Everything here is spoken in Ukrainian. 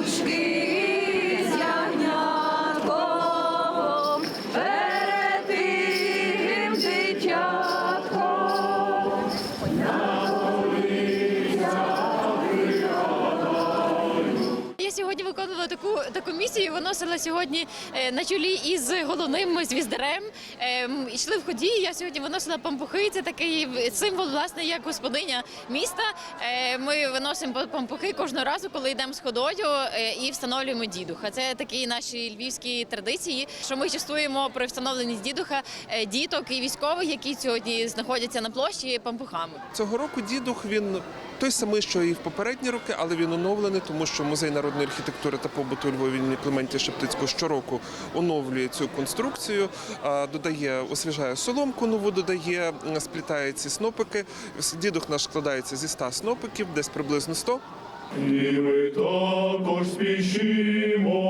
пастушки Сьогодні виконувала таку таку місію. Виносила сьогодні е, на чолі із головним звіздарем. Ем, Йшли в ході. Я сьогодні виносила пампухи. Це такий символ, власне, як господиня міста. Е, Ми виносимо пампухи кожного разу, коли йдемо з ходою е, і встановлюємо дідуха. Це такі наші львівські традиції, що ми частуємо при встановленні дідуха діток і військових, які сьогодні знаходяться на площі пампухами. Цього року дідух він той самий, що і в попередні роки, але він оновлений, тому що музей народної архітектури та побуту у Львові імені Клементія Шептицького щороку оновлює цю конструкцію, додає, освіжає соломку, нову додає, сплітає ці снопики. Дідух наш складається зі 100 снопиків, десь приблизно 100. І ми також спішимо